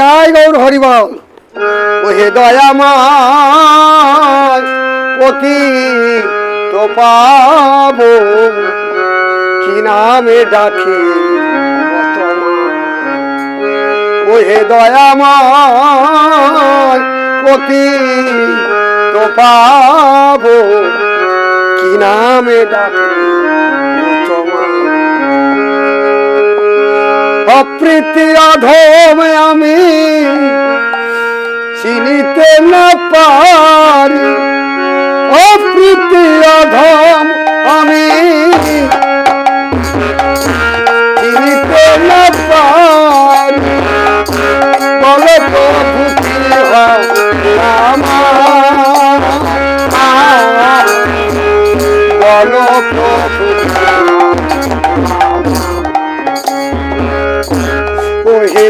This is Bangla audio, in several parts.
দাই গৌর হরিবল। ওহে দয়াময় পতি তো পাবো। কি নামে ডাকি ওহে দয়াময় পতি তো পাবো। কি নামে ডাকি অপ্রীতি অধম আমি চিনিতে না পারি। অপ্রীতি অধম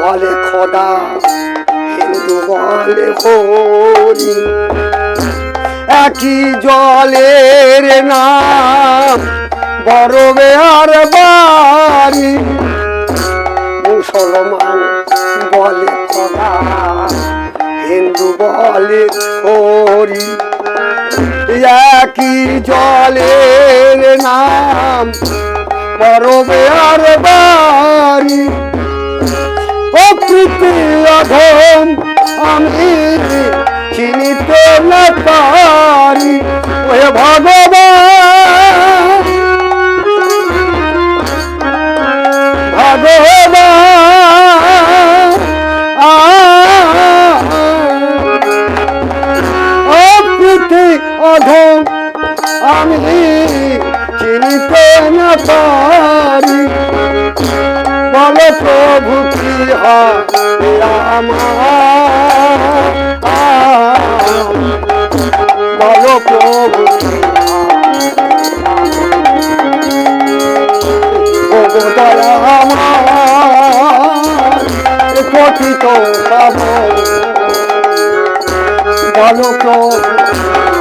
বলে খোদা, হিন্দু বলে হরি। একই জলের নাম বড়বে আর বাড়ি। মুসলমান বলে খোদা, হিন্দু বলে হরি। একই জলের নাম পরবে আর বাড়ি। প্রকৃতি অধম আমি চিনিতে না পারি। ওহে ভগবান ভগবান অপ্রীতি অধম আমি বল প্রভু কি বল প্রভু পাব বল প্রভু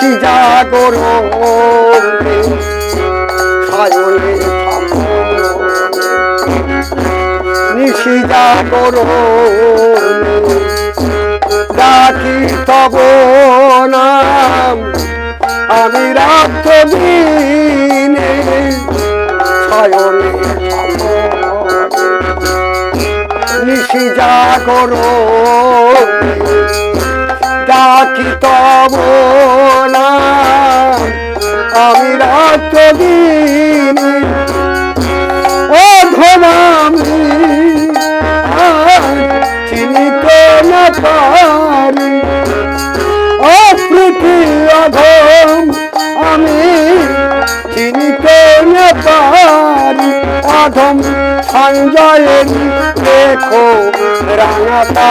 নিশি জাগর সায়নে নিশি জাগর ডাকি তব নাম। আমি রাত দিনে সায়নে নিশি জাগর ডাকি তব আমি ও ধমামি চিনিতে না পারি। অপ্রীতি অধম, আমি চিনিতে না পারি। অধম সঞ্জয়ের দেখো রাঙাতা